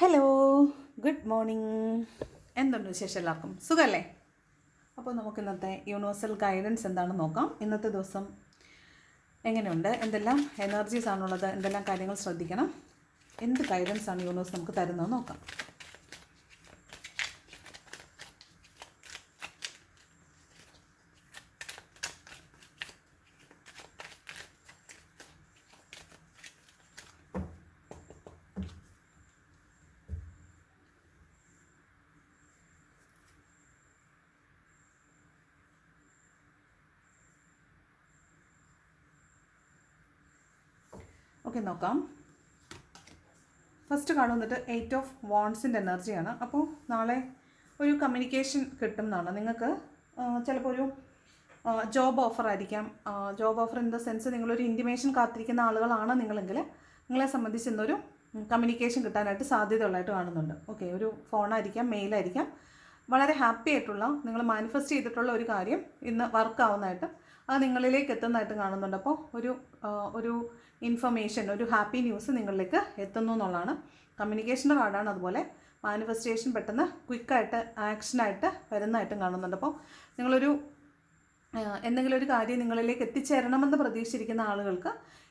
Hello good morning എന്തുണ്ട് വിശേഷം എല്ലാവർക്കും? സുഖമല്ലേ അപ്പോൾ നമുക്ക് ഇന്നത്തെ യൂണിവേഴ്സൽ ഗൈഡൻസ് എന്താണെന്ന് നോക്കാം. ഇന്നത്തെ ദിവസം എങ്ങനെയുണ്ട്? എന്തെല്ലാം എനർജീസ് ആണുള്ളത്? എന്തെല്ലാം കാര്യങ്ങൾ ശ്രദ്ധിക്കണം? എന്ത് ഗൈഡൻസ് ആണ് യൂണിവേഴ്സ് നമുക്ക് തരുന്നത് നോക്കാം. ഓക്കെ നോക്കാം. ഫസ്റ്റ് കാർഡ് വന്നിട്ട് എയ്റ്റ് ഓഫ് വാൺസിന്റെ എനർജിയാണ് അപ്പോൾ നാളെ ഒരു കമ്മ്യൂണിക്കേഷൻ കിട്ടും എന്നാണ് നിങ്ങൾക്ക് ചിലപ്പോൾ ഒരു ജോബ് ഓഫർ ആയിരിക്കാം. Job offer in the sense നിങ്ങളൊരു ഇന്റിമേഷൻ കാത്തിരിക്കുന്ന ആളുകളാണ് നിങ്ങളെങ്കിൽ നിങ്ങളെ സംബന്ധിച്ച് ഇന്നൊരു കമ്മ്യൂണിക്കേഷൻ കിട്ടാനായിട്ട് സാധ്യതയുള്ളതായിട്ട് കാണുന്നുണ്ട്. ഓക്കെ ഒരു ഫോണായിരിക്കാം മെയിലായിരിക്കാം വളരെ ഹാപ്പി ആയിട്ടുള്ള നിങ്ങൾ മാനിഫെസ്റ്റ് ചെയ്തിട്ടുള്ള ഒരു കാര്യം ഇന്ന് വർക്ക് ആവുന്നതായിട്ട് അത് നിങ്ങളിലേക്ക് എത്തുന്നതായിട്ട് കാണുന്നുണ്ട്. അപ്പോൾ ഒരു ഒരു ഇൻഫർമേഷൻ ഒരു ഹാപ്പി ന്യൂസ് നിങ്ങളിലേക്ക് എത്തുന്നു എന്നുള്ളതാണ്. കമ്മ്യൂണിക്കേഷന്റെ കാർഡാണ് അതുപോലെ മാനിഫെസ്റ്റേഷൻ പെട്ടെന്ന് ക്വിക്കായിട്ട് ആക്ഷനായിട്ട് വരുന്നതായിട്ടും കാണുന്നുണ്ട്. അപ്പോൾ നിങ്ങളൊരു എന്തെങ്കിലും ഒരു കാര്യം നിങ്ങളിലേക്ക് എത്തിച്ചേരണമെന്ന് പ്രതീക്ഷിച്ചിരിക്കുന്ന ആളുകൾക്ക്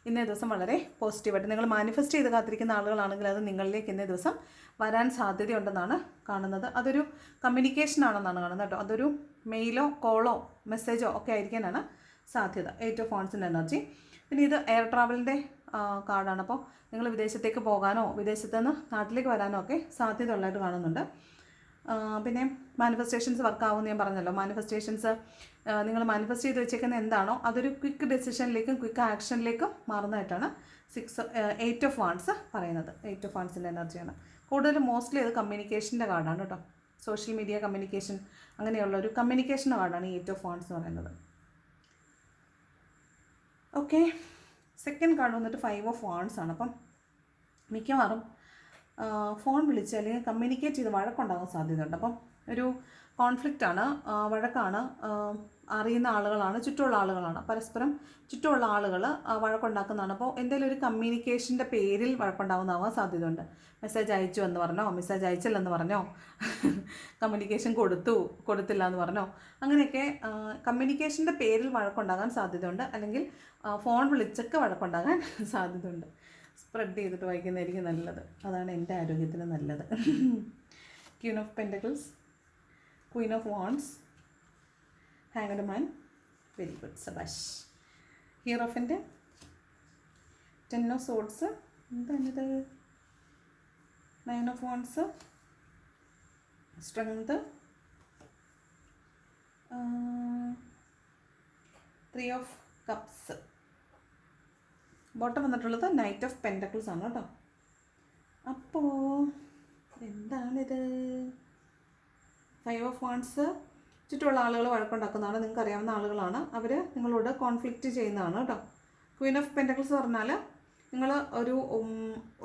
ഇന്നേ ദിവസം വളരെ പോസിറ്റീവായിട്ട് നിങ്ങൾ മാനിഫെസ്റ്റ് ചെയ്ത് കാത്തിരിക്കുന്ന ആളുകളാണെങ്കിൽ അത് നിങ്ങളിലേക്ക് ഇന്നേ ദിവസം വരാൻ സാധ്യതയുണ്ടെന്നാണ് കാണുന്നത്. അതൊരു കമ്മ്യൂണിക്കേഷൻ ആണെന്നാണ് കാണുന്നത് കേട്ടോ. അതൊരു മെയിലോ കോളോ മെസ്സേജോ ഒക്കെ ആയിരിക്കാനാണ് സാധ്യത. എയ്റ്റ് ഓഫ് ഫോൺസിന്റെ എനർജി പിന്നെ ഇത് എയർ ട്രാവലിന്റെ കാർഡാണ്. അപ്പോൾ നിങ്ങൾ വിദേശത്തേക്ക് പോകാനോ വിദേശത്ത് നിന്ന് നാട്ടിലേക്ക് വരാനോ ഒക്കെ സാധ്യത ഉള്ളതായിട്ട് കാണുന്നുണ്ട് പിന്നെ മാനിഫെസ്റ്റേഷൻസ് വർക്കാവുമെന്ന് ഞാൻ പറഞ്ഞല്ലോ. മാനിഫെസ്റ്റേഷൻസ് നിങ്ങൾ മാനിഫെസ്റ്റ് ചെയ്ത് വെച്ചേക്കുന്ന എന്താണോ അതൊരു ക്വിക്ക് ഡെസിഷനിലേക്കും ക്വിക്ക് ആക്ഷനിലേക്കും മാറുന്നതായിട്ടാണ് സിക്സ് എയ്റ്റ് ഓഫ് വാൺസ് പറയുന്നത്. എയ്റ്റ് ഓഫ് വാൺസിന്റെ എനർജിയാണ്. കൂടുതലും മോസ്റ്റ്ലി അത് കമ്മ്യൂണിക്കേഷന്റെ കാർഡാണ് കേട്ടോ. സോഷ്യൽ മീഡിയ കമ്മ്യൂണിക്കേഷൻ അങ്ങനെയുള്ള ഒരു കമ്മ്യൂണിക്കേഷൻ കാർഡാണ് എയ്റ്റ് ഓഫ് വാൺസ് എന്ന് പറയുന്നത്. ഓക്കെ സെക്കൻഡ് കാർഡ് വന്നിട്ട് ഫൈവ് ഓഫ് വാൺസ് ആണ്. അപ്പം മിക്കവാറും ഫോൺ വിളിച്ച് അല്ലെങ്കിൽ കമ്മ്യൂണിക്കേറ്റ് ചെയ്ത് വഴക്കുണ്ടാകാൻ സാധ്യതയുണ്ട്. അപ്പം ഒരു കോൺഫ്ലിക്റ്റാണ് വഴക്കാണ് അറിയുന്ന ആളുകളാണ് ചുറ്റുമുള്ള ആളുകളാണ്. പരസ്പരം ചുറ്റുമുള്ള ആളുകൾ വഴക്കുണ്ടാക്കുന്നതാണ്. അപ്പോൾ എന്തെങ്കിലും ഒരു കമ്മ്യൂണിക്കേഷന്റെ പേരിൽ വഴക്കുണ്ടാകുന്നതാവാൻ സാധ്യതയുണ്ട്. മെസ്സേജ് അയച്ചു എന്ന് പറഞ്ഞോ മെസ്സേജ് അയച്ചില്ലെന്ന് പറഞ്ഞോ കമ്മ്യൂണിക്കേഷൻ കൊടുത്തു കൊടുത്തില്ല എന്ന് പറഞ്ഞോ അങ്ങനെയൊക്കെ കമ്മ്യൂണിക്കേഷന്റെ പേരിൽ വഴക്കുണ്ടാകാൻ സാധ്യതയുണ്ട്. അല്ലെങ്കിൽ ഫോൺ വിളിച്ചൊക്കെ വഴക്കുണ്ടാകാൻ സാധ്യതയുണ്ട്. സ്പ്രെഡ് ചെയ്തിട്ട് വായിക്കുന്നതായിരിക്കും നല്ലത്. അതാണ് എന്റെ ആരോഗ്യത്തിന് നല്ലത്. Queen of pentacles queen of wands hanged man very good സബാഷ് ഹീറോഫിന്റെ ടെൻ ഓഫ് സോഡ്സ് എന്താണിത് nine of wands strength three of cups bottom വന്നിട്ടുള്ളത് നൈറ്റ് ഓഫ് പെന്റക്കിൾസ് ആണ് കേട്ടോ. അപ്പോൾ എന്താണിത് ഫൈവ് ഓഫ് വാൺസ് ചുറ്റുമുള്ള ആളുകൾ വഴക്കുണ്ടാക്കുന്നതാണ് നിങ്ങൾക്ക് അറിയാവുന്ന ആളുകളാണ്. അവർ നിങ്ങളോട് കോൺഫ്ലിക്റ്റ് ചെയ്യുന്നതാണ് കേട്ടോ ക്വീൻ ഓഫ് പെന്റക്കിൾസ് പറഞ്ഞാൽ നിങ്ങൾ ഒരു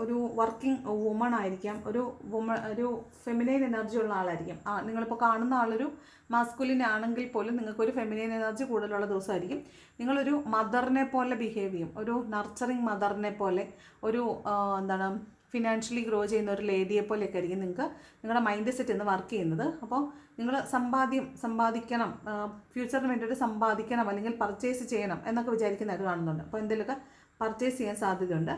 ഒരു വർക്കിംഗ് വുമൺ ആയിരിക്കാം. ഒരു വുമൺ ഒരു ഫെമിനൈൻ എനർജി ഉള്ള ആളായിരിക്കും. ആ നിങ്ങളിപ്പോൾ കാണുന്ന ആളൊരു മാസ്കുലിൻ ആണെങ്കിൽ പോലും നിങ്ങൾക്കൊരു ഫെമിനൈൻ എനർജി കൂടുതലുള്ള ദിവസമായിരിക്കും. നിങ്ങളൊരു മദറിനെ പോലെ ബിഹേവ് ചെയ്യും. ഒരു നർച്ചറിങ് മദറിനെ പോലെ. ഒരു എന്താണ് ഫിനാൻഷ്യലി ഗ്രോ ചെയ്യുന്ന ഒരു ലേഡിയെ പോലെയൊക്കെ ആയിരിക്കും നിങ്ങൾക്ക് നിങ്ങളുടെ മൈൻഡ് സെറ്റ് ഇന്ന് വർക്ക് ചെയ്യുന്നത്. അപ്പോൾ നിങ്ങൾ സമ്പാദ്യം സമ്പാദിക്കണം ഫ്യൂച്ചറിന് വേണ്ടിയിട്ട് സമ്പാദിക്കണം അല്ലെങ്കിൽ പർച്ചേസ് ചെയ്യണം എന്നൊക്കെ വിചാരിക്കുന്നതായിട്ട് കാണുന്നുണ്ട്. അപ്പോൾ എന്തെങ്കിലുമൊക്കെ പർച്ചേസ് ചെയ്യാൻ സാധ്യതയുണ്ട്.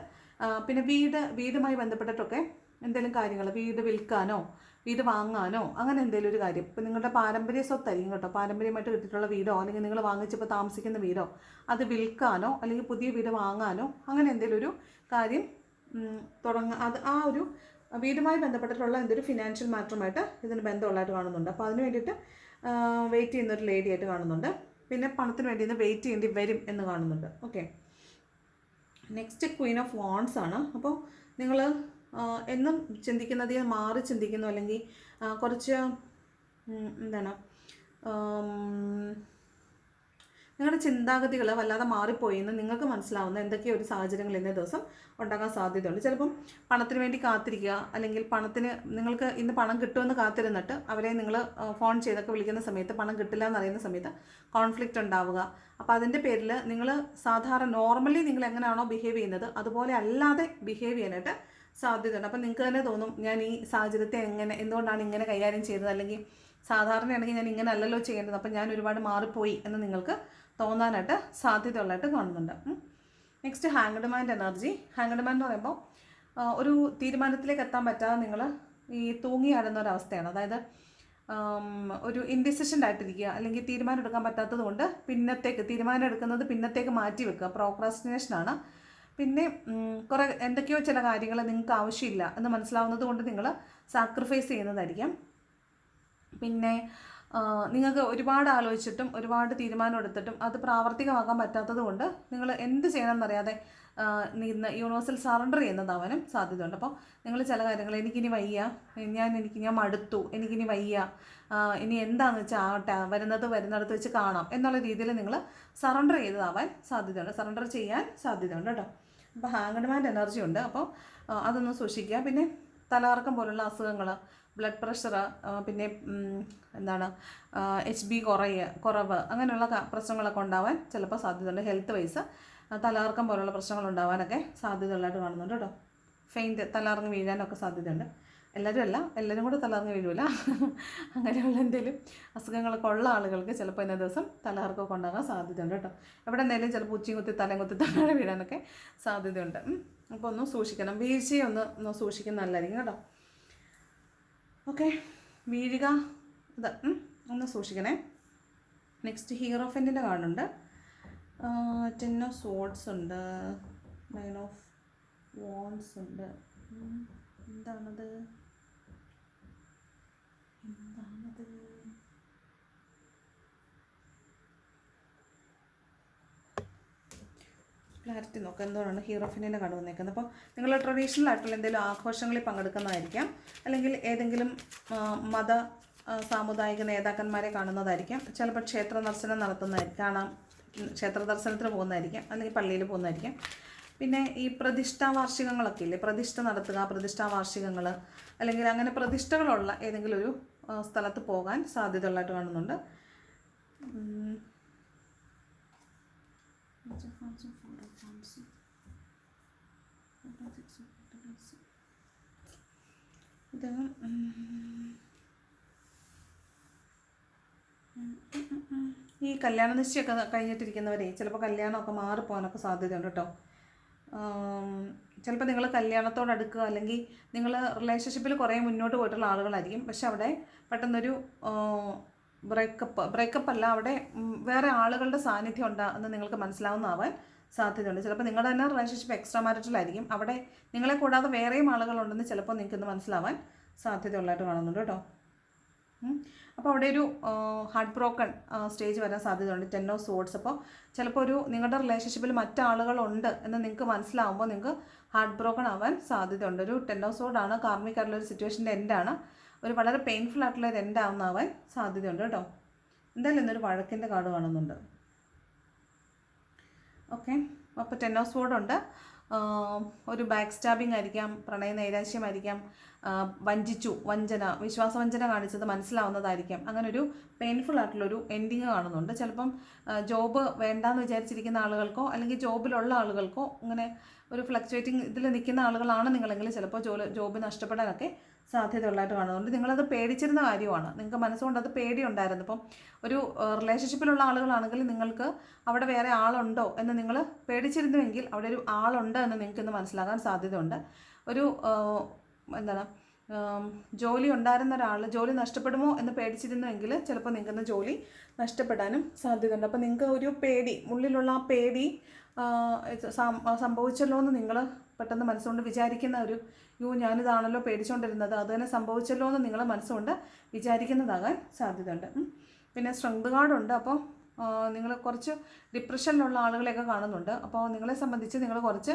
പിന്നെ വീട് വീടുമായി ബന്ധപ്പെട്ടിട്ടൊക്കെ എന്തെങ്കിലും കാര്യങ്ങൾ വീട് വിൽക്കാനോ വീട് വാങ്ങാനോ അങ്ങനെ എന്തെങ്കിലും ഒരു കാര്യം. ഇപ്പം നിങ്ങളുടെ പാരമ്പര്യ സ്വത്തായിരിക്കും കേട്ടോ. പാരമ്പര്യമായിട്ട് കിട്ടിയിട്ടുള്ള വീടോ അല്ലെങ്കിൽ നിങ്ങൾ വാങ്ങിച്ചപ്പോൾ താമസിക്കുന്ന വീടോ അത് വിൽക്കാനോ അല്ലെങ്കിൽ പുതിയ വീട് വാങ്ങാനോ അങ്ങനെ എന്തെങ്കിലും ഒരു കാര്യം തുടങ്ങ. അത് ആ ഒരു വീടുമായി ബന്ധപ്പെട്ടിട്ടുള്ള എന്തൊരു ഫിനാൻഷ്യൽ മാറ്ററുമായിട്ട് ഇതിന് ബന്ധമുള്ളതായിട്ട് കാണുന്നുണ്ട്. അപ്പോൾ അതിന് വേണ്ടിയിട്ട് വെയിറ്റ് ചെയ്യുന്ന ഒരു ലേഡി ആയിട്ട് കാണുന്നുണ്ട്. പിന്നെ പണത്തിന് വേണ്ടി ഇന്ന് വെയിറ്റ് ചെയ്യേണ്ടി വരും എന്ന് കാണുന്നുണ്ട്. Okay next queen of wands ആണ്. അപ്പോൾ നിങ്ങൾ എന്നും ചിന്തിക്കുന്നതിൽ നിന്ന് മാറി ചിന്തിക്കുന്നു അല്ലെങ്കിൽ കുറച്ച് എന്താണ് നിങ്ങളുടെ ചിന്താഗതികൾ വല്ലാതെ മാറിപ്പോയി എന്ന് നിങ്ങൾക്ക് മനസ്സിലാവുന്ന എന്തൊക്കെയോ ഒരു സാഹചര്യങ്ങൾ ഇന്നേ ദിവസം ഉണ്ടാകാൻ സാധ്യതയുണ്ട്. ചിലപ്പം പണത്തിന് വേണ്ടി കാത്തിരിക്കുക അല്ലെങ്കിൽ പണത്തിന് നിങ്ങൾക്ക് ഇന്ന് പണം കിട്ടുമെന്ന് കാത്തിരുന്നിട്ട് അവരെ നിങ്ങൾ ഫോൺ ചെയ്തൊക്കെ വിളിക്കുന്ന സമയത്ത് പണം കിട്ടില്ല എന്നറിയുന്ന സമയത്ത് കോൺഫ്ലിക്റ്റ് ഉണ്ടാവുക. അപ്പോൾ അതിന്റെ പേരിൽ നിങ്ങൾ സാധാരണ നോർമലി നിങ്ങൾ എങ്ങനെയാണോ ബിഹേവ് ചെയ്യുന്നത് അതുപോലെ അല്ലാതെ ബിഹേവ് ചെയ്യാനായിട്ട് സാധ്യതയുണ്ട്. അപ്പം നിങ്ങൾക്ക് തന്നെ തോന്നും ഞാൻ ഈ സാഹചര്യത്തെ എങ്ങനെ എന്തുകൊണ്ടാണ് ഇങ്ങനെ കൈകാര്യം ചെയ്തത്? അല്ലെങ്കിൽ സാധാരണയാണെങ്കിൽ ഞാൻ ഇങ്ങനെ അല്ലല്ലോ ചെയ്യേണ്ടത്. അപ്പം ഞാൻ ഒരുപാട് മാറിപ്പോയി എന്ന് നിങ്ങൾക്ക് തോന്നാനായിട്ട് സാധ്യതയുള്ളതായിട്ട് കാണുന്നുണ്ട്. Next hanged mind energy hanged mind എന്ന് പറയുമ്പോൾ ഒരു തീരുമാനത്തിലേക്ക് എത്താൻ പറ്റാതെ നിങ്ങൾ ഈ തൂങ്ങിയാടുന്ന ഒരവസ്ഥയാണ്. അതായത് ഒരു ഇൻഡിസിഷൻ ആയിട്ടിരിക്കുക അല്ലെങ്കിൽ തീരുമാനം എടുക്കാൻ പറ്റാത്തത് കൊണ്ട് പിന്നത്തേക്ക് തീരുമാനം എടുക്കുന്നത് പിന്നത്തേക്ക് മാറ്റി വെക്കുക. പ്രോക്രാസ്റ്റിനേഷനാണ് പിന്നെ കുറേ എന്തൊക്കെയോ ചില കാര്യങ്ങൾ നിങ്ങൾക്ക് ആവശ്യമില്ല എന്ന് മനസ്സിലാവുന്നത് കൊണ്ട് നിങ്ങൾ സാക്രിഫൈസ് ചെയ്യുന്നതായിരിക്കാം. പിന്നെ നിങ്ങൾക്ക് ഒരുപാട് ആലോചിച്ചിട്ടും ഒരുപാട് തീരുമാനം എടുത്തിട്ടും അത് പ്രാവർത്തികമാക്കാൻ പറ്റാത്തത് കൊണ്ട് നിങ്ങൾ എന്ത് ചെയ്യണം എന്നറിയാതെ നിന്ന് യൂണിവേഴ്സൽ സറണ്ടർ ചെയ്യുന്നതാവാനും സാധ്യതയുണ്ട്. അപ്പോൾ നിങ്ങൾ ചില കാര്യങ്ങൾ എനിക്കിനി വയ്യ ഞാൻ എനിക്ക് ഞാൻ മടുത്തു എനിക്കിനി വയ്യ ഇനി എന്താണെന്ന് വെച്ചാൽ ആവട്ടെ വരുന്നത് വരുന്നിടത്ത് വെച്ച് കാണാം എന്നുള്ള രീതിയിൽ നിങ്ങൾ സറണ്ടർ ചെയ്തതാവാൻ സാധ്യതയുണ്ട്. സറണ്ടർ ചെയ്യാൻ സാധ്യതയുണ്ട് കേട്ടോ. അപ്പോൾ ഹാങ്ഡ്മാൻഡ് എനർജി ഉണ്ട്. അപ്പോൾ അതൊന്ന് സൂക്ഷിക്കുക. പിന്നെ തലകറക്കം പോലുള്ള അസുഖങ്ങൾ ബ്ലഡ് പ്രഷർ പിന്നെ എന്താണ് എച്ച് ബി കുറയ കുറവ് അങ്ങനെയുള്ള പ്രശ്നങ്ങളൊക്കെ ഉണ്ടാവാൻ ചിലപ്പോൾ സാധ്യതയുണ്ട്. ഹെൽത്ത് വൈസ് തലകറക്കം പോലുള്ള പ്രശ്നങ്ങൾ ഉണ്ടാവാനൊക്കെ സാധ്യതയുള്ളതായിട്ട് കാണുന്നുണ്ട് കേട്ടോ ഫെയിന്റ് തലകറങ്ങി വീഴാനൊക്കെ സാധ്യതയുണ്ട്. എല്ലാവരും അല്ല എല്ലാവരും കൂടെ തലകറങ്ങി വീഴില്ല അങ്ങനെയുള്ള എന്തെങ്കിലും അസുഖങ്ങളൊക്കെ ഉള്ള ആളുകൾക്ക് ചിലപ്പോൾ ഇന്ന ദിവസം തലകറക്കമൊക്കെ ഉണ്ടാകാൻ സാധ്യതയുണ്ട് കേട്ടോ എവിടെ എന്തെങ്കിലും ചിലപ്പോൾ ഉച്ചയും കുത്തി തലയും കുത്തി താഴെ വീഴാനൊക്കെ സാധ്യതയുണ്ട്. അപ്പോൾ ഒന്ന് സൂക്ഷിക്കണം. വീഴ്ചയൊന്ന് ഒന്ന് സൂക്ഷിക്കുന്ന നല്ലതായിരിക്കും കേട്ടോ ഓക്കെ വീഴുക. ഇത് ഒന്ന് സൂക്ഷിക്കണേ. നെക്സ്റ്റ് ഹീറോഫെന്റിന്റെ കാർഡുണ്ട്. ടെൻ ഓഫ് സോഡ്സ് ഉണ്ട്. നയൻ ഓഫ് വോൺസ് ഉണ്ട്. എന്താണത്? ക്ലാരിറ്റി നോക്കാം എന്തുകൊണ്ടാണ് ഹീറോഫിനെ കണ്ടു വന്നേക്കുന്നത്. അപ്പോൾ നിങ്ങൾ ട്രഡീഷണൽ ആയിട്ടുള്ള എന്തെങ്കിലും ആഘോഷങ്ങളിൽ പങ്കെടുക്കുന്നതായിരിക്കാം. അല്ലെങ്കിൽ ഏതെങ്കിലും മത സാമുദായിക നേതാക്കന്മാരെ കാണുന്നതായിരിക്കാം. ചിലപ്പോൾ ക്ഷേത്ര ദർശനം നടത്തുന്നതായിരിക്കും. കാണാം. ക്ഷേത്ര ദർശനത്തിന് പോകുന്നതായിരിക്കാം. അല്ലെങ്കിൽ പള്ളിയിൽ പോകുന്നതായിരിക്കാം. പിന്നെ ഈ പ്രതിഷ്ഠാ വാർഷികങ്ങളൊക്കെ ഇല്ലേ? പ്രതിഷ്ഠ നടത്തുക പ്രതിഷ്ഠാ വാർഷികങ്ങൾ അല്ലെങ്കിൽ അങ്ങനെ പ്രതിഷ്ഠകളുള്ള ഏതെങ്കിലും ഒരു സ്ഥലത്ത് പോകാൻ സാധ്യതയുള്ളതായിട്ട് കാണുന്നുണ്ട്. ഉം. ഇത് ഉം, ഈ കല്യാണ നിശ്ചയമൊക്കെ കഴിഞ്ഞിട്ടിരിക്കുന്നവരെ ചിലപ്പോൾ കല്യാണമൊക്കെ മാറിപ്പോകാനൊക്കെ സാധ്യതയുണ്ട് കേട്ടോ ചിലപ്പോൾ നിങ്ങൾ കല്യാണത്തോട് അടുക്കുക അല്ലെങ്കിൽ നിങ്ങൾ റിലേഷൻഷിപ്പിൽ കുറേ മുന്നോട്ട് പോയിട്ടുള്ള ആളുകളായിരിക്കും. പക്ഷെ അവിടെ പെട്ടെന്നൊരു ബ്രേക്കപ്പ് ബ്രേക്കപ്പ് അല്ല അവിടെ വേറെ ആളുകളുടെ സാന്നിധ്യം ഉണ്ടാകുന്ന നിങ്ങൾക്ക് മനസ്സിലാവുന്നതാവാൻ സാധ്യതയുണ്ട്. ചിലപ്പോൾ നിങ്ങളുടെ തന്നെ റിലേഷൻഷിപ്പ് എക്സ്ട്രാ മാരിറ്റലായിരിക്കും അവിടെ നിങ്ങളെ കൂടാതെ വേറെയും ആളുകളുണ്ടെന്ന് ചിലപ്പോൾ നിങ്ങൾക്ക് ഇന്ന് മനസ്സിലാവാൻ സാധ്യതയുള്ളതായിട്ട് കാണുന്നുണ്ട് കേട്ടോ. അപ്പോൾ അവിടെ ഒരു ഹാർട്ട് ബ്രോക്കൺ സ്റ്റേജ് വരാൻ സാധ്യതയുണ്ട്. ടെൻ ഓഫ് സോഡ്സ് അപ്പോൾ ചിലപ്പോൾ ഒരു നിങ്ങളുടെ റിലേഷൻഷിപ്പിൽ മറ്റാളുകളുണ്ട് എന്ന് നിങ്ങൾക്ക് മനസ്സിലാവുമ്പോൾ നിങ്ങൾക്ക് ഹാർട്ട് ബ്രോക്കൺ ആവാൻ സാധ്യതയുണ്ട്. ഒരു ടെൻ ഓഫ് സോഡാണ് കാർമിക്കായിട്ടുള്ള ഒരു സിറ്റുവേഷന്റെ എൻഡാണ് ഒരു വളരെ പെയിൻഫുൾ ആയിട്ടുള്ള ഒരു എൻഡ് സാധ്യതയുണ്ട് കേട്ടോ. എന്തായാലും ഇന്നൊരു വഴക്കിന്റെ കാർഡ് കാണുന്നുണ്ട്. ഓക്കെ അപ്പോൾ ഓഫ് ബോർഡുണ്ട് ഒരു ബാക്ക് സ്റ്റാബിംഗ് ആയിരിക്കാം പ്രണയ നൈരാശ്യമായിരിക്കാം വഞ്ചിച്ചു വഞ്ചന വിശ്വാസവഞ്ചന കാണിച്ചത് മനസ്സിലാവുന്നതായിരിക്കാം. അങ്ങനെ ഒരു പെയിൻഫുൾ ആയിട്ടുള്ളൊരു എൻഡിങ് കാണുന്നുണ്ട്. ചിലപ്പം ജോബ് വേണ്ടാന്ന് വിചാരിച്ചിരിക്കുന്ന ആളുകൾക്കോ അല്ലെങ്കിൽ ജോബിലുള്ള ആളുകൾക്കോ അങ്ങനെ ഒരു ഫ്ലക്ച്വേറ്റിംഗ് ഇതിൽ നിൽക്കുന്ന ആളുകളാണ് നിങ്ങളെങ്കിൽ ചിലപ്പോൾ ജോലി ജോബ് നഷ്ടപ്പെടാനൊക്കെ സാധ്യതയുള്ളതായിട്ട് കാണുന്നുണ്ട്. നിങ്ങളത് പേടിച്ചിരുന്ന കാര്യമാണ്. നിങ്ങൾക്ക് മനസ്സുകൊണ്ട് അത് പേടിയുണ്ടായിരുന്നു. ഇപ്പം ഒരു റിലേഷൻഷിപ്പിലുള്ള ആളുകളാണെങ്കിൽ നിങ്ങൾക്ക് അവിടെ വേറെ ആളുണ്ടോ എന്ന് നിങ്ങൾ പേടിച്ചിരുന്നുവെങ്കിൽ അവിടെ ഒരു ആളുണ്ട് എന്ന് നിങ്ങൾക്ക് ഇന്ന് മനസ്സിലാകാൻ സാധ്യതയുണ്ട്. ഒരു എന്താണ് ജോലി ഉണ്ടായിരുന്ന ഒരാൾ ജോലി നഷ്ടപ്പെടുമോ എന്ന് പേടിച്ചിരുന്നുവെങ്കിൽ ചിലപ്പോൾ നിങ്ങൾക്ക് ജോലി നഷ്ടപ്പെടാനും സാധ്യതയുണ്ട്. അപ്പോൾ നിങ്ങൾക്ക് ഒരു പേടി ഉള്ളിലുള്ള ആ പേടി സംഭവിച്ചല്ലോ എന്ന് നിങ്ങൾ പെട്ടെന്ന് മനസ്സുകൊണ്ട് വിചാരിക്കുന്ന ഒരു യോ ഞാനിതാണല്ലോ പേടിച്ചുകൊണ്ടിരുന്നത് അത് തന്നെ സംഭവിച്ചല്ലോ എന്ന് നിങ്ങൾ മനസ്സുകൊണ്ട് വിചാരിക്കുന്നതാകാൻ സാധ്യതയുണ്ട്. പിന്നെ സ്ട്രെങ്ത് കാർഡുണ്ട് അപ്പോൾ നിങ്ങൾ കുറച്ച് ഡിപ്രഷനിലുള്ള ആളുകളെയൊക്കെ കാണുന്നുണ്ട്. അപ്പോൾ നിങ്ങളെ സംബന്ധിച്ച് നിങ്ങൾ കുറച്ച്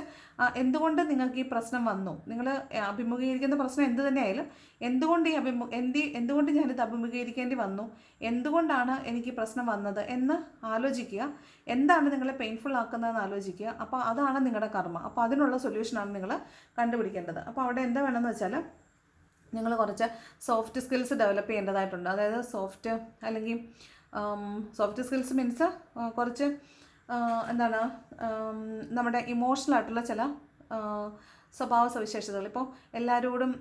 എന്തുകൊണ്ട് നിങ്ങൾക്ക് ഈ പ്രശ്നം വന്നു? നിങ്ങൾ അഭിമുഖീകരിക്കുന്ന പ്രശ്നം എന്ത് തന്നെയായാലും എന്തുകൊണ്ട് ഈ അഭിമു എന്തി എന്തുകൊണ്ട് ഞാനിത് അഭിമുഖീകരിക്കേണ്ടി വന്നു? എന്തുകൊണ്ടാണ് എനിക്ക് പ്രശ്നം വന്നത് എന്ന് ആലോചിക്കുക. എന്താണ് നിങ്ങളെ പെയിൻഫുൾ ആക്കുന്നതെന്ന് ആലോചിക്കുക. അപ്പോൾ അതാണ് നിങ്ങളുടെ കർമ്മ. അപ്പോൾ അതിനുള്ള സൊല്യൂഷനാണ് നിങ്ങൾ കണ്ടുപിടിക്കേണ്ടത്. അപ്പോൾ അവിടെ എന്താ വേണമെന്ന് വെച്ചാൽ നിങ്ങൾ കുറച്ച് സോഫ്റ്റ് സ്കിൽസ് ഡെവലപ്പ് ചെയ്യേണ്ടതായിട്ടുണ്ട്. അതായത് സോഫ്റ്റ് അല്ലെങ്കിൽ സോഫ്റ്റ് സ്കിൽസ് മീൻസ് കുറച്ച് എന്താണ് നമ്മുടെ ഇമോഷണൽ ആയിട്ടുള്ള ചില സ്വഭാവ സവിശേഷതകൾ. ഇപ്പോൾ എല്ലാവരോടും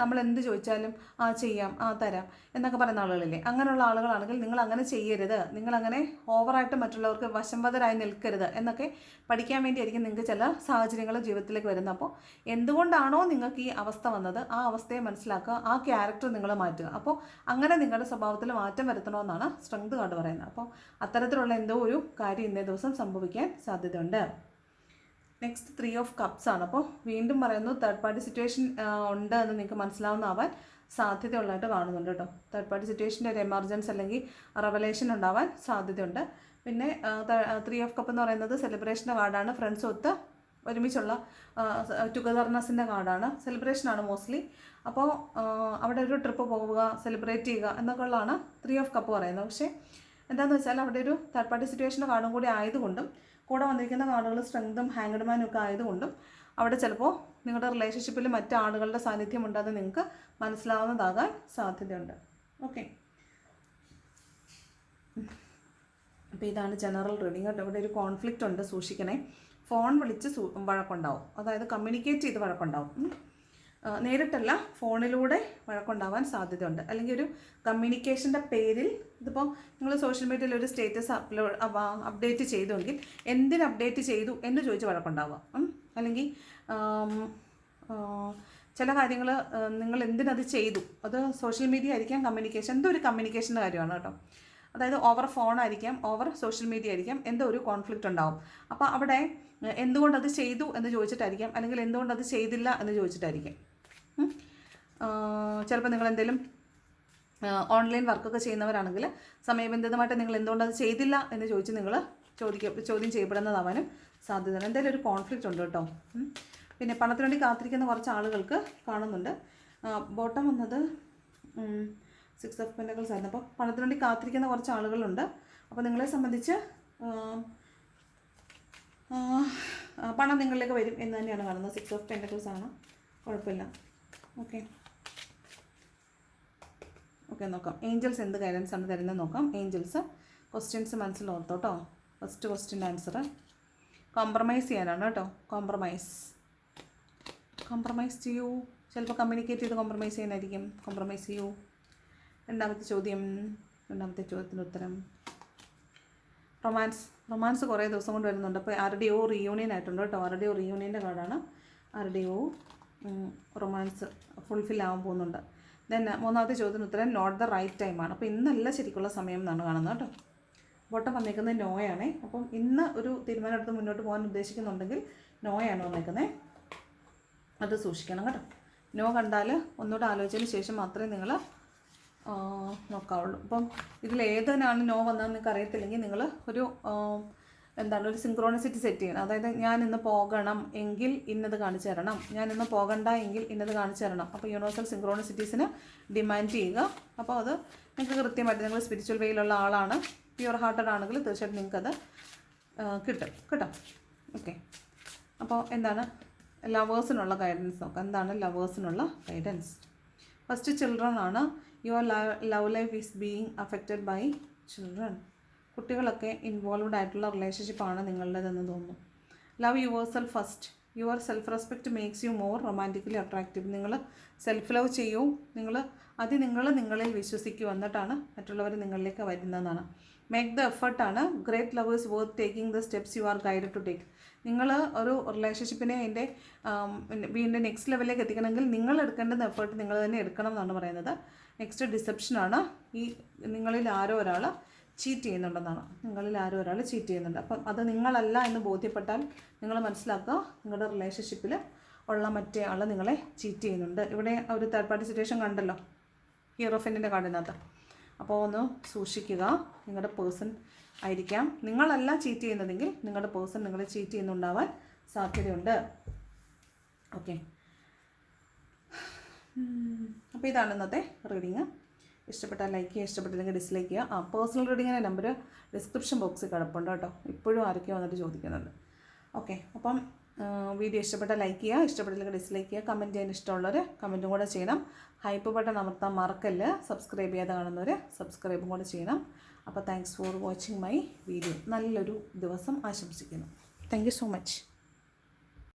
നമ്മൾ എന്ത് ചോദിച്ചാലും ആ ചെയ്യാം ആ തരാം എന്നൊക്കെ പറയുന്ന ആളുകളില്ലേ? അങ്ങനെയുള്ള ആളുകളാണെങ്കിൽ നിങ്ങൾ അങ്ങനെ ചെയ്യരുത്. നിങ്ങൾ അങ്ങനെ ഓവറായിട്ട് മറ്റുള്ളവർക്ക് വശംവതരായി നിൽക്കരുത് എന്നൊക്കെ പഠിക്കാൻ വേണ്ടിയായിരിക്കും നിങ്ങൾക്ക് ചില സാഹചര്യങ്ങൾ ജീവിതത്തിലേക്ക് വരുന്നത്. അപ്പോൾ എന്തുകൊണ്ടാണോ നിങ്ങൾക്ക് ഈ അവസ്ഥ വന്നത്? ആ അവസ്ഥയെ മനസ്സിലാക്കുക ആ ക്യാരക്ടർ നിങ്ങൾ മാറ്റുക. അപ്പോൾ അങ്ങനെ നിങ്ങളുടെ സ്വഭാവത്തിൽ മാറ്റം വരുത്തണമെന്നാണ് സ്ട്രെങ്ത് കാർഡ് പറയുന്നത്. അപ്പോൾ അത്തരത്തിലുള്ള എന്തോ ഒരു കാര്യം ഇന്നേ ദിവസം സംഭവിക്കാൻ സാധ്യതയുണ്ട്. നെക്സ്റ്റ് ത്രീ ഓഫ് കപ്സ് ആണ്. അപ്പോൾ വീണ്ടും പറയുന്നു തേർഡ് പാർട്ടി സിറ്റുവേഷൻ ഉണ്ട് എന്ന് നിങ്ങൾക്ക് മനസ്സിലാവുന്നതാവാൻ സാധ്യതയുള്ളതായിട്ട് കാണുന്നുണ്ട് കേട്ടോ. തേർഡ് പാർട്ടി സിറ്റുവേഷന്റെ ഒരു എമർജൻസി അല്ലെങ്കിൽ റവലേഷൻ ഉണ്ടാവാൻ സാധ്യതയുണ്ട്. പിന്നെ ത്രീ ഓഫ് കപ്പ് എന്ന് പറയുന്നത് സെലിബ്രേഷന്റെ കാർഡാണ് ഫ്രണ്ട്സ് ഒത്ത് ഒരുമിച്ചുള്ള ടുഗദർനെസ്സിന്റെ കാർഡാണ് സെലിബ്രേഷനാണ് മോസ്റ്റ്ലി അപ്പോൾ അവിടെ ഒരു ട്രിപ്പ് പോവുക സെലിബ്രേറ്റ് ചെയ്യുക എന്നൊക്കെ ഉള്ളതാണ് ത്രീ ഓഫ് കപ്പ് പറയുന്നത്. പക്ഷേ എന്താണെന്ന് വെച്ചാൽ അവിടെ ഒരു തേർഡ് പാർട്ടി സിറ്റുവേഷന്റെ കാർഡും കൂടി ആയതുകൊണ്ടും കൂടെ വന്നിരിക്കുന്ന കാർഡുകൾ സ്ട്രെങ്തും ഹാങ്ഡ്മാനും ഒക്കെ ആയതുകൊണ്ടും അവിടെ ചിലപ്പോൾ നിങ്ങളുടെ റിലേഷൻഷിപ്പിൽ മറ്റ് ആളുകളുടെ സാന്നിധ്യം ഉണ്ടെന്ന് നിങ്ങൾക്ക് മനസ്സിലാവുന്നതാകാൻ സാധ്യതയുണ്ട്. ഓക്കെ അപ്പോൾ ഇതാണ് ജനറൽ റീഡിങ് കേട്ടോ. ഇവിടെ ഒരു കോൺഫ്ലിക്റ്റ് ഉണ്ട് സൂക്ഷിക്കണേ. ഫോൺ വിളിച്ച് വഴക്കുണ്ടാവും. അതായത് കമ്മ്യൂണിക്കേറ്റ് ചെയ്ത് വഴക്കുണ്ടാവും. നേരിട്ടല്ല ഫോണിലൂടെ വഴക്കുണ്ടാവാൻ സാധ്യതയുണ്ട്. അല്ലെങ്കിൽ ഒരു കമ്മ്യൂണിക്കേഷന്റെ പേരിൽ ഇതിപ്പോൾ നിങ്ങൾ സോഷ്യൽ മീഡിയയിൽ ഒരു സ്റ്റേറ്റസ് അപ്ലോഡ് അപ്ഡേറ്റ് ചെയ്തുവെങ്കിൽ എന്തിന് അപ്ഡേറ്റ് ചെയ്തു എന്ന് ചോദിച്ച് വഴക്കുണ്ടാവുക അല്ലെങ്കിൽ ചില കാര്യങ്ങൾ നിങ്ങൾ എന്തിനത് ചെയ്തു? അത് സോഷ്യൽ മീഡിയ ആയിരിക്കാം കമ്മ്യൂണിക്കേഷൻ എന്തോ ഒരു കമ്മ്യൂണിക്കേഷന്റെ കാര്യമാണ് കേട്ടോ. അതായത് ഓവർ ഫോൺ ആയിരിക്കാം ഓവർ സോഷ്യൽ മീഡിയ ആയിരിക്കാം എന്തോ ഒരു കോൺഫ്ലിക്റ്റ് ഉണ്ടാവും. അപ്പോൾ അവിടെ എന്തുകൊണ്ടത് എന്തുകൊണ്ട് അത് ചെയ്തു എന്ന് ചോദിച്ചിട്ടായിരിക്കാം അല്ലെങ്കിൽ എന്തുകൊണ്ട് അത് ചെയ്തില്ല എന്ന് ചോദിച്ചിട്ടായിരിക്കും. ചിലപ്പോൾ നിങ്ങൾ എന്തെങ്കിലും ഓൺലൈൻ വർക്കൊക്കെ ചെയ്യുന്നവരാണെങ്കിൽ സമയബന്ധിതമായിട്ട് നിങ്ങൾ എന്തുകൊണ്ടത് ചെയ്തില്ല എന്ന് ചോദിച്ച് നിങ്ങൾ ചോദിക്ക ചോദ്യം ചെയ്യപ്പെടുന്നതാവാനും സാധ്യതയുണ്ട്. എന്തെങ്കിലും ഒരു കോൺഫ്ലിക്റ്റ് ഉണ്ട് കേട്ടോ. പിന്നെ പണത്തിന് വേണ്ടി കാത്തിരിക്കുന്ന കുറച്ച് ആളുകൾക്ക് കാണുന്നുണ്ട്. ബോട്ടം വന്നത് സിക്സ് ഓഫ് പെൻഡകൾസ് ആയിരുന്നു. അപ്പോൾ പണത്തിന് വേണ്ടി കാത്തിരിക്കുന്ന കുറച്ച് ആളുകളുണ്ട്. അപ്പോൾ നിങ്ങളെ സംബന്ധിച്ച് പണം നിങ്ങളിലേക്ക് വരും എന്ന് തന്നെയാണ് കാണുന്നത്. സിക്സ് ഓഫ് പെൻഡകൾസ് ആണ്. കുഴപ്പമില്ല. ഓക്കെ ഓക്കെ നോക്കാം. ഏഞ്ചൽസ് എന്ത് ഗൈഡൻസ് ആണ് തരുന്നത് നോക്കാം. ഏഞ്ചൽസ് ക്വസ്റ്റ്യൻസ് മനസ്സിൽ ഓർത്തോട്ടോ ഫസ്റ്റ് ക്വസ്റ്റ്യന്റെ ആൻസർ കോംപ്രമൈസ് ചെയ്യാനാണ് കേട്ടോ. കോംപ്രമൈസ് കോംപ്രമൈസ് ചെയ്യൂ. ചിലപ്പോൾ കമ്മ്യൂണിക്കേറ്റ് ചെയ്ത് കോംപ്രമൈസ് ചെയ്യാനായിരിക്കും. കോംപ്രമൈസ് ചെയ്യൂ. രണ്ടാമത്തെ ചോദ്യം. രണ്ടാമത്തെ ചോദ്യത്തിന് ഉത്തരം. റൊമാൻസ് റൊമാൻസ് കുറേ ദിവസം കൊണ്ട് വരുന്നുണ്ട്. അപ്പോൾ ആരുടെയോ റീയൂണിയൻ ആയിട്ടുണ്ട് കേട്ടോ. ആരുടെയോ റീയൂണിയന്റെ കാർഡാണ്. ആരുടെയോ റൊമാൻസ് ഫുൾഫിൽ ആവാൻ പോകുന്നുണ്ട്. ദെൻ മൂന്നാമത്തെ ചോദ്യത്തിന് ഉത്തരം നോട്ട് ദ റൈറ്റ് ടൈമാണ് അപ്പോൾ ഇന്നല്ല ശരിക്കുള്ള സമയം എന്നാണ് കാണുന്നത് കേട്ടോ. ബോട്ടം വന്നേക്കുന്നത് നോയാണേ. അപ്പം ഇന്ന് ഒരു തീരുമാനം എടുത്ത് മുന്നോട്ട് പോകാൻ ഉദ്ദേശിക്കുന്നുണ്ടെങ്കിൽ നോയാണ് വന്നേക്കുന്നത് അത് സൂക്ഷിക്കണം കേട്ടോ. നോ കണ്ടാൽ ഒന്നുകൂടെ ആലോചിച്ചതിന് ശേഷം മാത്രമേ നിങ്ങൾ നോക്കാവുള്ളൂ. അപ്പം ഇതിൽ ഏതിനാണ് നോ വന്നതെന്ന് നിങ്ങൾക്ക് അറിയത്തില്ലെങ്കിൽ നിങ്ങൾ ഒരു എന്താണ് ഒരു സിങ്ക്രോണിസിറ്റി സെറ്റ് ചെയ്യണം. അതായത് ഞാൻ ഇന്ന് പോകണം എങ്കിൽ ഇന്നത് കാണിച്ചു തരണം. ഞാൻ ഇന്ന് പോകണ്ട എങ്കിൽ ഇന്നത് കാണിച്ചു തരണം. അപ്പോൾ യൂണിവേഴ്സൽ സിങ്ക്രോണിസിറ്റീസിന് ഡിമാൻഡ് ചെയ്യുക. അപ്പോൾ അത് നിങ്ങൾക്ക് കൃത്യമായിട്ട് നിങ്ങൾ സ്പിരിച്വൽ വേയിലുള്ള ആളാണ്. പ്യുവർ ഹാർട്ടഡ് ആണെങ്കിൽ തീർച്ചയായിട്ടും നിങ്ങൾക്കത് കിട്ടും. കേട്ടോ? ഓക്കെ അപ്പോൾ എന്താണ്? ലവേഴ്സിനുള്ള ഗൈഡൻസ് നോക്കാം. എന്താണ് ലവേഴ്സിനുള്ള ഗൈഡൻസ് ഫസ്റ്റ് ചിൽഡ്രൻ ആണ്. Your love life is being affected by children കുട്ടികളൊക്കെ ഇൻവോൾവ്ഡ് ആയിട്ടുള്ള റിലേഷൻഷിപ്പാണ് നിങ്ങളുടേതെന്ന് തോന്നുന്നു. Love yourself first yourself respect makes you more romantically attractive നിങ്ങൾ സെൽഫ് ലവ് ചെയ്യൂ. നിങ്ങൾ അത് നിങ്ങൾ നിങ്ങളിൽ വിശ്വസിക്കൂ. എന്നിട്ടാണ് മറ്റുള്ളവർ നിങ്ങളിലേക്ക് വരുന്നതെന്നാണ്. Make the എഫേർട്ടാണ് great lovers worth taking the steps you are guided to take നിങ്ങൾ ഒരു റിലേഷൻഷിപ്പിനെ അതിന്റെ വീണ്ടും നെക്സ്റ്റ് ലെവലിലേക്ക് എത്തിക്കണമെങ്കിൽ നിങ്ങൾ എടുക്കേണ്ടുന്ന എഫേർട്ട് നിങ്ങൾ തന്നെ എടുക്കണം എന്നാണ് പറയുന്നത്. നെക്സ്റ്റ് ഡിസെപ്ഷനാണ് ഈ നിങ്ങളിൽ ആരോ ഒരാൾ ചീറ്റ് ചെയ്യുന്നുണ്ടെന്നാണ്. നിങ്ങളിൽ ആരോ ഒരാൾ ചീറ്റ് ചെയ്യുന്നുണ്ട്. അപ്പം അത് നിങ്ങളല്ല എന്ന് ബോധ്യപ്പെട്ടാൽ നിങ്ങൾ മനസ്സിലാക്കുക നിങ്ങളുടെ റിലേഷൻഷിപ്പിൽ ഉള്ള മറ്റേ ആൾ നിങ്ങളെ ചീറ്റ് ചെയ്യുന്നുണ്ട്. ഇവിടെ ഒരു തേർഡ് പാർട്ടി സിറ്റുവേഷൻ കണ്ടല്ലോ. ഹീറോഫിന്റെ കാർഡിനകത്ത്. അപ്പോൾ ഒന്ന് സൂക്ഷിക്കുക. നിങ്ങളുടെ പേഴ്സൺ ആയിരിക്കാം. നിങ്ങളല്ല ചീറ്റ് ചെയ്യുന്നതെങ്കിൽ നിങ്ങളുടെ പേഴ്സൺ നിങ്ങളെ ചീറ്റ് ചെയ്യുന്നുണ്ടാവാൻ സാധ്യതയുണ്ട്. ഓക്കെ അപ്പോൾ ഇതാണ് ഇന്നത്തെ റീഡിങ് ഇഷ്ടപ്പെട്ടാൽ ലൈക്ക് ചെയ്യുക ഇഷ്ടപ്പെട്ടില്ലെങ്കിൽ ഡിസ്ലൈക്ക് ചെയ്യുക. ആ പേഴ്സണൽ റീഡിങ്ങിന്റെ നമ്പർ ഡിസ്ക്രിപ്ഷൻ ബോക്സിൽ കിടപ്പുണ്ട് കേട്ടോ. ഇപ്പോഴും ആരൊക്കെ വന്നിട്ട് ചോദിക്കുന്നുണ്ട്. ഓക്കെ അപ്പം വീഡിയോ ഇഷ്ടപ്പെട്ടാൽ ലൈക്ക് ചെയ്യുക ഇഷ്ടപ്പെട്ടില്ലെങ്കിൽ ഡിസ്ലൈക്ക് ചെയ്യുക. കമന്റ് ചെയ്യാൻ ഇഷ്ടമുള്ളവർ കമന്റും കൂടെ ചെയ്യണം. ഹൈപ്പ് ബട്ടൺ അമർത്താൻ മറക്കല്ല. സബ്സ്ക്രൈബ് ചെയ്യാതെ കാണുന്നവർ സബ്സ്ക്രൈബും കൂടെ ചെയ്യണം. അപ്പോൾ thanks for watching my video നല്ലൊരു ദിവസം ആശംസിക്കുന്നു. Thank so much